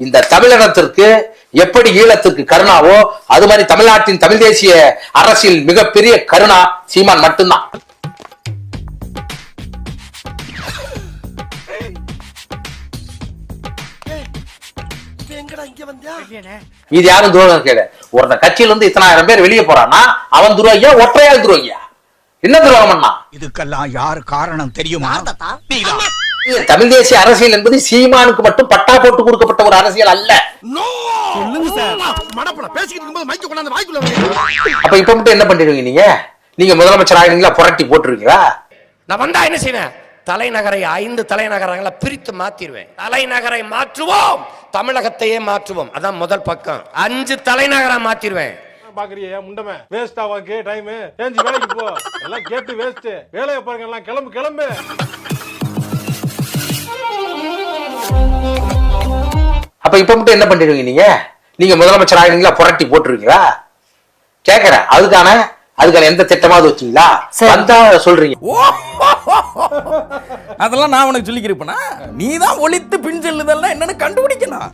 இந்த தமிழினத்திற்கு எப்படி ஈழத்திற்கு கருணாவோ அது மாதிரி தமிழ்நாட்டின் தமிழ் தேசிய அரசியல் மிகப்பெரிய கருணா சீமான் மட்டும்தான். இது யாரும் துரோகம் கிடையாது ஒருத்தன் கட்சியில இருந்து இத்தனாயிரம் பேர் வெளியே போறான்னா அவன் துரோகியா ஒற்றையால் துரோகியா? என்ன துரோகம் பண்ணா இதுக்கெல்லாம் யார் காரணம் தெரியுமா? தமிழ் தேசிய அரசியல் என்பது சீமானுக்கு மட்டும் பட்டா போட்டு கொடுக்கப்பட்ட ஒரு அரசியல் அல்ல. அப்ப இப்ப மட்டும் என்ன பண்ணிடுவீங்க நீங்க? நீங்க முதலமைச்சர் ஆகிறீங்களா புரட்டி போட்டுருவீங்களா நான் வந்தா என்ன செய்வேன்? தலைநகரை ஐந்து தலைநகரங்களை பிரித்து மாத்திருவேன் தலைநகரை மாற்றுவோம். தமிழகத்தையே மாற்றுவோம். அதான் முதல் பக்கம். அஞ்சு தலைநகரம் மாத்திருவேன் பாக்குறியா? முண்டமே? வேஸ்ட் ஆவாக்கு டைம் ஏஞ்சி வேலைக்கு போ. எல்லாம் கேட்டு வேஸ்ட் வேலையை பாருங்க எல்லாம் கிளம்பு கிளம்பு. அப்ப இப்ப மட்டும் என்ன பண்ணிடுவீங்க நீங்க? நீங்க முதலமைச்சர் ஆகிறீங்களா புரட்டி போட்டுருவீங்களா கேக்குறேன். அதுக்கான அதுக்கான எந்த திட்டமாவது வச்சீங்களா? சரி. வந்தா சொல்றீங்க. அதெல்லாம் நான் உனக்கு சொல்லிக்கிறப்பனா நீ தான் ஒளித்து பின் செல்லுதெல்லாம் என்னன்னு கண்டுபிடிக்கணும்.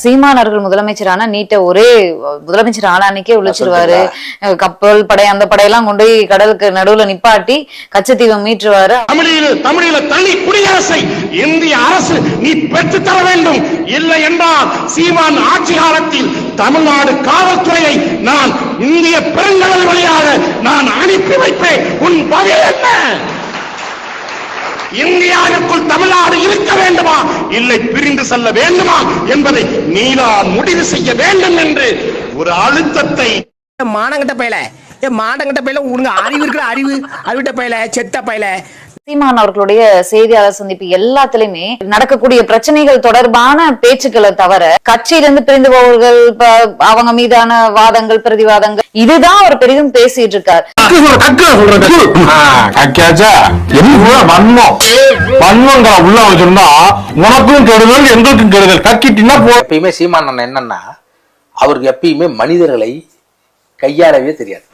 சீமான் அவர்கள் முதலமைச்சரான நீட்ட ஒரே முதலமைச்சர் ஆன அன்னைக்கே உழைச்சிருவாரு கப்பல் படை அந்த படையெல்லாம் கொண்டு போய் கடலுக்கு நடுவுல நிப்பாட்டி கச்சத்தீவை மீட்டுருவாரு. தமிழில் தமிழில தனி குடியரசை இந்திய அரசு நீ பெற்று தர வேண்டும். இல்லை என்றால் சீமான் ஆட்சி காலத்தில் தமிழ்நாடு காவல்துறையை நான் இந்திய பெருங்கடல் வழியாக நான் அனுப்பி வைப்பேன். உன் பதில் என்ன? இந்தியாவிற்குள் தமிழ்நாடு இருக்க வேண்டுமா? இல்லை பிரிந்து செல்ல வேண்டுமா? என்பதை நீதான் முடிவு செய்ய வேண்டும் என்று ஒரு அழுத்தத்தை மானங்கிட்ட பயில ஏ மாடங்கிட்ட பயில உனக்கு அறிவு இருக்கிற அறிவு அறிவிட்ட பையல செத்த பயில சீமான் அவர்களுடைய செய்தியாளர் சந்திப்பு எல்லாத்துலயுமே நடக்கக்கூடிய பிரச்சனைகள் தொடர்பான பேச்சுக்களை தவிர கட்சியிலிருந்து பிரிந்து போவர்கள் அவங்க மீதான வாதங்கள் பிரதிவாதங்கள் இதுதான் அவர் பெரிதும் பேசிட்டு இருக்கார். உள்ள வச்சிருந்தா உனக்கும் கெடுதல் எங்களுக்கும் கெடுதல். கக்கிட்டினா போ எப்பயுமே சீமான் அண்ணன் என்னன்னா அவருக்கு எப்பயுமே மனிதர்களை கையாளவே தெரியாது.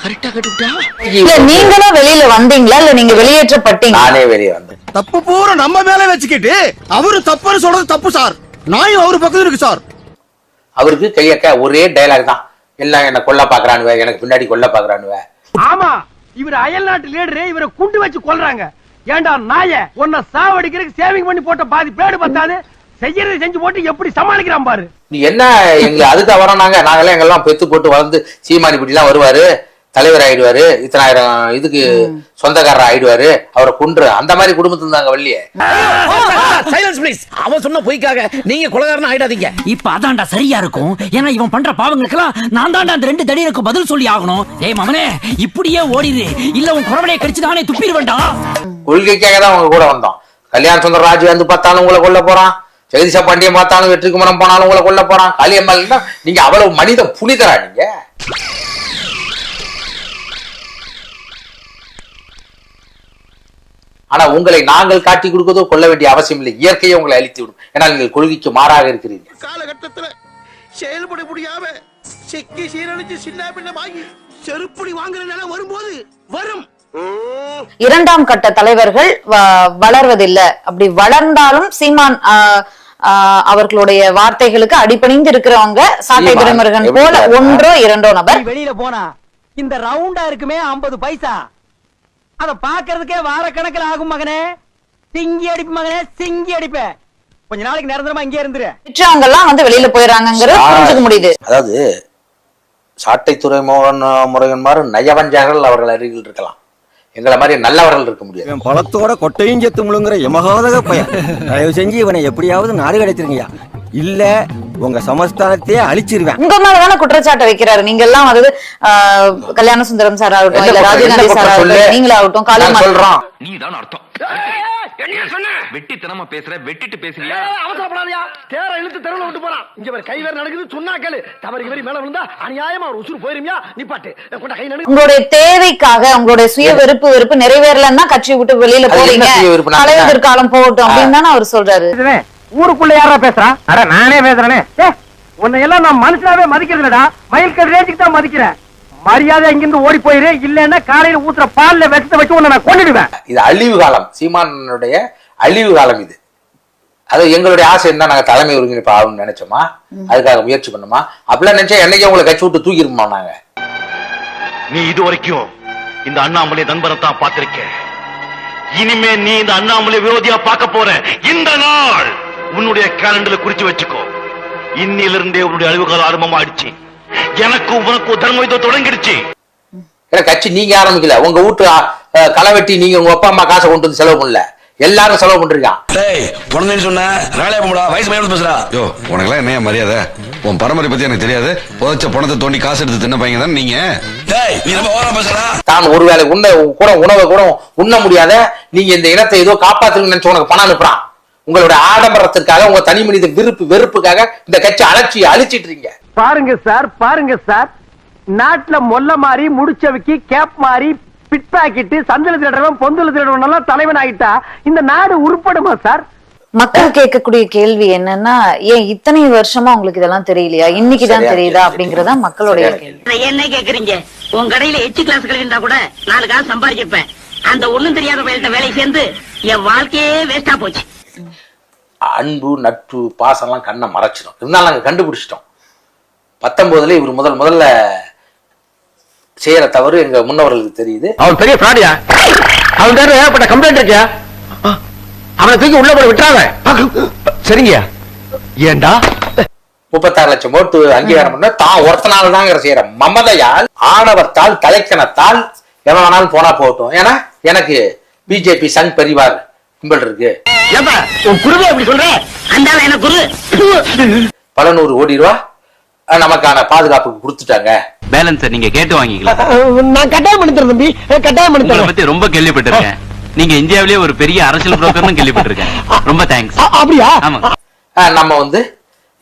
இல்ல நீங்களும் வெளியில வந்தீங்களா? இல்ல நீங்க வெளியேற்றப்பட்டீங்க நானே வெளியே வந்தேன். தப்பு பூரா நம்ம மேல வச்சுக்கிட்டு அவரு தப்புன்னு சொல்றது தப்பு சார். நாயும் அவரு பக்கத்துல இருக்கு சார். அவருக்கு கையக்க ஒரே டயலாக் தான். எல்லாம் என்ன கொல்ல பாக்குறானுவ எனக்கு பின்னாடி கொல்ல பாக்குறானுவ ஆமா இவர் அயல் நாட்டு லீடரு இவரை குண்டு வச்சு கொல்றாங்க. ஏண்டா நாய உன்னை சாவடிக்கிறதுக்கு சேவிங் பண்ணி போட்ட பாதி பேடு பத்தாது செய்யறது செஞ்சு போட்டு எப்படி சமாளிக்கிறான் பாரு. நீ என்ன எங்க அதுக்கு வரோம் நாங்க நாங்கெல்லாம் எங்கெல்லாம் பெத்து போட்டு வளர்ந்து சீமானி இப்படிலாம் வருவாரு? தலைவர் ஆயிடுவாரு இத்தனாயிரம் இதுக்கு சொந்தக்காரர் ஆயிடுவாரு அவரை குன்று அந்த மாதிரி குடும்பத்துல இருந்தாங்க வள்ளியே. சைலன்ஸ் ப்ளீஸ் அவன் சொன்ன பொய்க்காக நீங்க கொலகாரன் ஆயிடாதீங்க. இப்ப அதான்டா சரியா இருக்கும். ஏன்னா இவன் பண்ற பாவங்களுக்கெல்லாம் நான் தான்டா அந்த ரெண்டு தடியனுக்கு பதில் சொல்லி ஆகணும். ஏய் மவனே இப்படியே ஓடிடு இல்ல உன் குறவனையை கடிச்சு தானே துப்பிடுவேன்டா. கொள்கைக்காக தான் அவங்க கூட வந்தோம். கல்யாண சுந்தர ராஜ் வந்து பார்த்தாலும் உங்களை கொல்ல போறான். ஜெகதீஷா பாண்டியன் பார்த்தாலும் வெற்றி குமரம் போனாலும் உங்களை கொல்ல போறான். காளியம்மாள் நீங்க அவ்வளவு மனித புனிதரா நீங்க. ஆனா உங்களை நாங்கள் காட்டி கொடுக்கதோ கொள்ள வேண்டிய அவசியம் இல்லை. இயற்கையை உங்களை அழித்து விடும். ஏன்னா நீங்கள் கொள்கைக்கு மாறாக இருக்கிறீர்கள். காலகட்டத்துல செயல்பட முடியாம செக்கி சீரழிச்சு சின்ன பின்னமாகி செருப்படி வாங்குற நிலை வரும்போது வரும். இரண்டாம் கட்ட தலைவர்கள் வ- வளர்வதில்லை. அப்படி வளர்ந்தாலும் சீமான் அவர்களுடைய வார்த்தைகளுக்கு அடிபணிந்து இருக்கிறவங்க சாட்டை துரைமுருகன் போல? ஒன்றோ இரண்டோ நபர். வெளியில போனா இந்த ரவுண்டா இருக்குமே 50 பைசா. அத பாக்குறதுக்கே வார கணக்குல ஆகும் மகனே. சிங்கி அடிப்பு மகனே சிங்கி அடிப்ப. கொஞ்ச நாளைக்கு நிரந்தரமா இங்கே இருந்துரு. மற்றவங்க எல்லாம் வந்து வெளியில போயிடறாங்கிறது புரிஞ்சுக்க முடியுது. அதாவது சாட்டை துறைமுகன் முருகன்மார் நயவஞ்சகர்கள் அவர்கள் அருகில் இருக்கலாம். எங்களை மாதிரி நல்லவர்கள் இருக்க முடியாது. பழத்தோட கொட்டையும் செத்து முழுங்குற எமகாதக பையன். தயவு செஞ்சு இவனை எப்படியாவது நாடு கிடைச்சிருங்கய்யா இல்ல உங்க சமஸ்தானத்தையே அழிச்சிருவேன். உங்க மேலதானே குற்றச்சாட்டை வைக்கிறாரு. நீங்க எல்லாம் வந்து ஆ, கல்யாண சுந்தரம் சார் ஆகட்டும் இல்ல என்ன சார்? ஆகட்டும் நீங்களாகட்டும் நாங்க காளியம்மாள் சொல்றோம் நீ தான் அர்த்தம். வெட்டித்தனமா பேசுற வெட்டிட்டு பேசுறியா? அவசரப்படாதயா. தேர இழுத்து தெருவில் விட்டு போறான். இங்க வேற கை வேற நடக்குது சொன்னா கேளு. தவறு இவரி மேல விழுந்தா அநியாயமா ஒரு உசுறு போயிருமியா? நிப்பாட்டு. கொண்ட கை நடு உங்களுடைய தேவைக்காக உங்களுடைய சுய வெறுப்பு வெறுப்பு நிறைவேறலன்னா கட்சி விட்டு வெளியில போறீங்க. தலைவர் காலம் போகட்டும் அப்படின்னு தானே அவர் சொல்றாரு. ஊருக்குள்ள யாரா பேசுறான் அட நானே பேசுறேனே. உன்னை எல்லாம் நான் மனுஷனாவே மதிக்கிறது இல்லடா மயில் கல் ரேஞ்சுக்கு தான் மதிக்கிறேன் மரியாதை இங்கிருந்து ஓடி போயிரு. இல்லன்னா காலையில ஊத்துற பால்ல விஷத்தை வச்சு உன்னை நான் கொன்னுடுவேன். இது அழிவு காலம். சீமானுடைய அழிவு காலம் இது. அது எங்களுடைய ஆசை என்ன நாங்க தலைமை ஒருங்கிணைப்பு ஆகணும்னு நினைச்சோமா? அதுக்காக முயற்சி பண்ணோமா? அப்படிலாம் நினைச்சா என்னைக்கு உங்களை கட்சி விட்டு தூக்கிருமா நாங்க? நீ இது வரைக்கும் இந்த அண்ணாமலை நண்பரை தான் பார்த்திருக்க. இனிமே நீ இந்த அண்ணாமலை விரோதியா பார்க்க போற. இந்த நாள்! உன்னுடைய கேலண்டர்ல குறிச்சு வச்சுக்கோ. இன்னிலிருந்தே உன்னுடைய அழிவு காலம் ஆரம்பமாயிடுச்சு. எனக்கும் உனக்கும் தர்ம யுத்தம் தொடங்கிடுச்சு. கட்சி நீங்க ஆரம்பிக்கல. உங்க வீட்டு அஹ், களை வெட்டி நீங்க உங்க அப்பா அம்மா காசை கொண்டு வந்து செலவு பண்ணல. எல்லாரும் செலவு பண்றீங்க. டேய் குழந்தைன்னு சொன்ன வேலையை போடா வயசு பையன் பேசுறா. யோ உனக்கெல்லாம் என்னையா மரியாதை? உன் பரம்பரை பத்தி எனக்கு தெரியாது. புதைச்ச பணத்தை தோண்டி காசு எடுத்து தின்ன பையன் தான் நீங்க? டேய் நீ ரொம்ப ஓரா பேசுறா. தான் ஒருவேளை உண்ண கூட உணவை கூட உண்ண முடியாத நீங்க இந்த இனத்தை ஏதோ காப்பாத்துறீங்கன்னு நினைச்சு உனக்கு பணம் அனுப்புறான். உங்களுடைய ஆடம்பரத்திற்காக உங்க தனி மனித விருப்பு வெறுப்புக்காக இந்த கட்சி அலட்சி அழிச்சிட்டு இருக்கீங்க பாருங்க சார் பாருங்க சார். நாட்டுல மொல்ல மாறி முடிச்சவைக்கு கேப் மாறி பிட் பாக்கெட்டு சந்தில திருடுறவன் பொந்துல திருடுறவன் எல்லாம் தலைவன் ஆகிட்டா இந்த நாடு உருப்படுமா சார்? மக்கள் கேட்கக்கூடிய கேள்வி என்னன்னா ஏன் இத்தனை வருஷமா உங்களுக்கு இதெல்லாம் தெரியலையா? இன்னைக்குதான் தெரியுதா. அப்படிங்கறதா மக்களுடைய கேள்வி. என்ன கேக்குறீங்க? உன் கடையில எச்சு கிளாஸ் கழிந்தா கூட நாலு காசு சம்பாதிச்சிருப்பேன். அந்த ஒண்ணும் தெரியாத பையன்ட்ட வேலை சேர்ந்து என் வாழ்க்கையே வேஸ்டா போச்சு. அன்பு நட்பு பாசம்லாம் கண்ணை மறைச்சிடும். இருந்தாலும் நாங்க கண்டுபிடிச்சிட்டோம். பத்தொன்பதுல இவர் முதல் முதல்ல செய்யற தவறு எங்க முன்னவர்களுக்கு தெரியுது. அவன் பெரிய ஃப்ராடியா அவன் பேரு ஏகப்பட்ட கம்ப்ளைண்ட் இருக்கியா? அவனை தூக்கி உள்ள போட விட்டுறாங்க சரிங்கயா ஏண்டா? முப்பத்தாறு லட்சம் ஓட்டு அங்கீகாரம் பண்ண தான் ஒருத்தனால தாங்கிற செய்யற மமதையால் ஆணவத்தால் தலைக்கணத்தால் எவன் வேணாலும் போனா போகட்டும். ஏன்னா எனக்கு பிஜேபி சங் பரிவார் கும்பல் இருக்கு. ஏப்பா உன் குருவே அப்படி சொல்ற? அந்த ஆளு எனக்கு குரு? பல நூறு கோடி ரூபா நமக்கான பாதுகாப்புக்கு கொடுத்துட்டாங்க. பேலன்ஸ் நீங்க கேட்டு வாங்கிக்கலாம் நான் கட்டாயம் பண்ணி தரேன் தம்பி. கட்டாயம் பண்ணி தரேன். பத்தி ரொம்ப கேள்விப்பட்டிருக்கேன். நீங்க இந்தியாவிலேயே ஒரு பெரிய அரசியல் புரோக்கர்னு கேள்விப்பட்டிருக்கேன். ரொம்ப தேங்க்ஸ் அப்படியா? ஆமா. நம்ம வந்து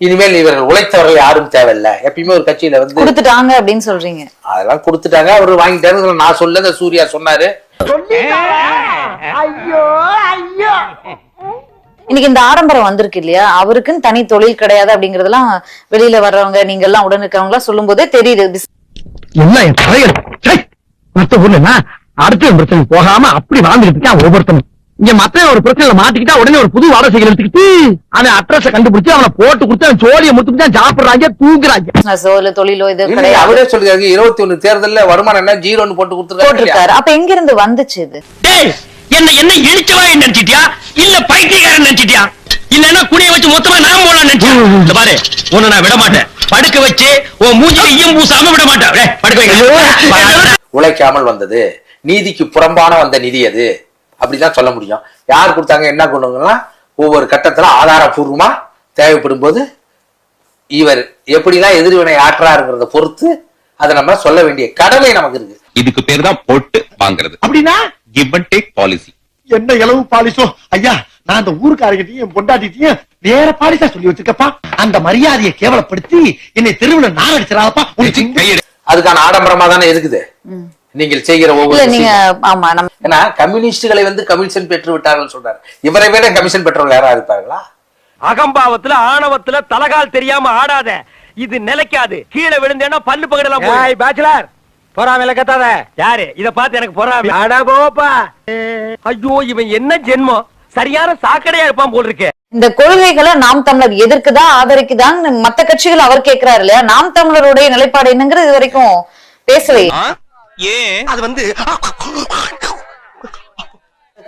இனிமேல் இவர்கள் உழைத்தவர்கள் யாரும் தேவையில்லை. எப்பயுமே ஒரு கட்சியில வந்து கொடுத்துட்டாங்க அப்படின்னு சொல்றீங்க. அதெல்லாம் கொடுத்துட்டாங்க. அவர் வாங்கிட்டாரு நான் சொல்ல சூர்யா சொன்னாரு. ஐயோ ஐயோ. இன்னைக்கு இந்த ஆடம்பரம் வந்திருக்கு இல்லையா? அவருக்குன்னு தனி தொழில் கிடையாது அப்படிங்கறதெல்லாம் வெளியில வர்றவங்க நீங்க எல்லாம் உடன் இருக்கிறவங்க சொல்லும் போதே தெரியுது அடுத்த பிரச்சனை போகாம அப்படி வாழ்ந்துகிட்டு இருக்கான் ஒவ்வொருத்தனும். இங்க மத்த ஒரு பிரச்சனைல மாட்டிக்கிட்டா உடனே ஒரு புது வாடகை எடுத்துக்கிட்டு அவன் அட்ரஸ கண்டுபிடிச்சு அவனை போட்டு கொடுத்து அவன் சோழியை முத்துக்கிட்டு சாப்பிடுறாங்க தூங்குறாங்க. பிசினஸோ இல்ல தொழிலோ இது கிடையாது. அவரே சொல்லிருக்காரு இருபத்தி ஒண்ணு தேர்தல்ல வருமானம் என்ன? ஜீரோன்னு போட்டு கொடுத்துருக்காரு அப்ப எங்க இருந்து வந்துச்சு இது? என்ன என்ன இழிச்சவா நினைச்சிட்டியா? இல்ல பைத்தியக்காரன் நினைச்சிட்டியா? இல்லன்னா குடிய வச்சு மொத்தமா நான் போலாம் நினைச்சியா? இந்த பாரு உன்னை நான் விட மாட்டேன் படுக்க வச்சு உன் மூஞ்சில ஈயம் பூசாம விட மாட்டேன் டேய், படுக்க வைங்க. உழைக்காமல் வந்தது. நீதிக்கு புறம்பான வந்த நிதி அது. அப்படிதான் சொல்ல முடியும். யார் கொடுத்தாங்க என்ன கொண்டுங்கன்னா ஒவ்வொரு கட்டத்துல ஆதாரபூர்வமா தேவைப்படும் போது இவர் எப்படிலாம் எதிர்வினை ஆற்றாருங்கிறத பொறுத்து அதை நம்ம சொல்ல வேண்டிய கடமை நமக்கு இருக்கு. இதுக்கு பேர் தான் பொட்டு வாங்குறது. அப்படின்னா? கிவ் அண்ட் டேக் பாலிசி என்ன இளவு பாலிசோ ஐயா நான் அந்த ஊருக்காரகிட்டையும் பொண்டாட்டிட்டையும் வேற பாலிசா சொல்லி வச்சிருக்கப்பா. அந்த மரியாதையை கேவலப்படுத்தி என்னை தெருவுல நான் அடிச்சிடாதப்பா அதுக்கான ஆடம்பரமா தானே இருக்குது. நீங்கள் செய்கிற ஒவ்வொரு நீங்க. ஆமா நம்ம ஏன்னா கம்யூனிஸ்டுகளை வந்து கமிஷன் பெற்று விட்டார்கள் சொல்றாரு. இவரை விட கமிஷன் பெற்றவர்கள் யாரா இருப்பார்களா? அகம்பாவத்துல ஆணவத்துல தலகால் தெரியாம ஆடாத. இது நிலைக்காது. கீழே விழுந்தேன்னா பல்லு பகடலாம் போய். பேச்சுலர் பொறாமையில கத்தாத. யாரு? இத பார்த்து எனக்கு பொறாமை. அடா போப்பா ஐயோ இவன் என்ன ஜென்மம்? சரியான சாக்கடையா இருப்பான் போல் இருக்கு. இந்த கொள்கைகளை நாம் தமிழர் எதிர்க்குதா ஆதரிக்குதான் மத்த கட்சிகள் அவர் கேட்கிறாரு இல்லையா? நாம் தமிழருடைய நிலைப்பாடு என்னங்கிறது இது வரைக்கும் பேசவே ஏன்? அது வந்து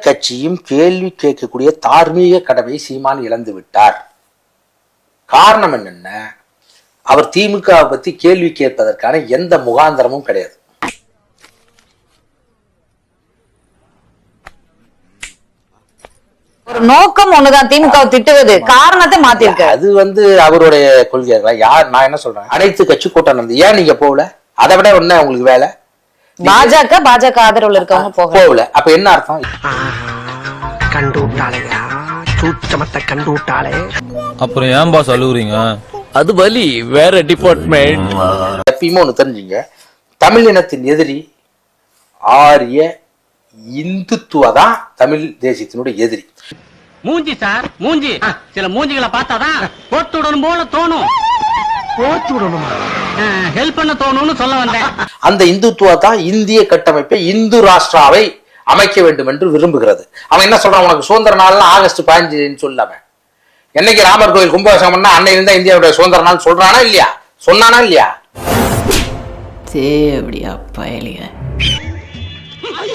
கட்சியும் கேள்வி கேட்கக்கூடிய தார்மீக கடமை சீமான் இழந்து விட்டார். காரணம் என்னென்ன? அவர் திமுக பத்தி கேள்வி கேட்பதற்கான எந்த முகாந்திரமும் கிடையாது. ஒரு நோக்கம் ஒண்ணுதான் திமுக திட்டுவது காரணத்தை மாத்திருக்காரு அது வந்து அவருடைய கொள்கை. யார் நான் என்ன சொல்றேன்? அனைத்து கட்சி கூட்டம் நடந்து. ஏன் நீங்க போகல? அதை விட என்ன உங்களுக்கு வேலை? பாஜக பாஜக ஆதரவுல இருக்கவங்க போக போகல. அப்ப என்ன அர்த்தம்? கண்டு விட்டாளையா சூச்சமத்தை கண்டு விட்டாளே அப்புறம் ஏன் பாஸ் அழுகுறீங்க அது வலி வேற டிபார்ட்மெண்ட் எப்பயுமே ஒண்ணு தெரிஞ்சுங்க. தமிழ் இனத்தின் எதிரி ஆரிய இந்துத்துவ தான் தமிழ் தேசியத்தினுடைய எதிரி. மூஞ்சி சார் மூஞ்சி. சில மூஞ்சிகளை பார்த்தாதான் போட்டுடணும் போல தோணும். போச்சு விடணுமா ஹெல்ப் பண்ண தோணும்னு சொல்ல வந்தேன். அந்த இந்துத்துவா தான் இந்திய கட்டமைப்பை இந்து ராஷ்டிராவை அமைக்க வேண்டும் என்று விரும்புகிறது. அவன் என்ன சொல்றான்? உனக்கு சுதந்திர நாள்னா ஆகஸ்ட் பதினஞ்சுன்னு சொல்லாம என்னைக்கு ராமர் கோயில் கும்பாபிஷேகம் பண்ணா அன்னையிலிருந்து தான் இந்தியாவுடைய சுதந்திர நாள் சொல்றானா இல்லையா? சொன்னானா இல்லையா? தேவடியா பயலிய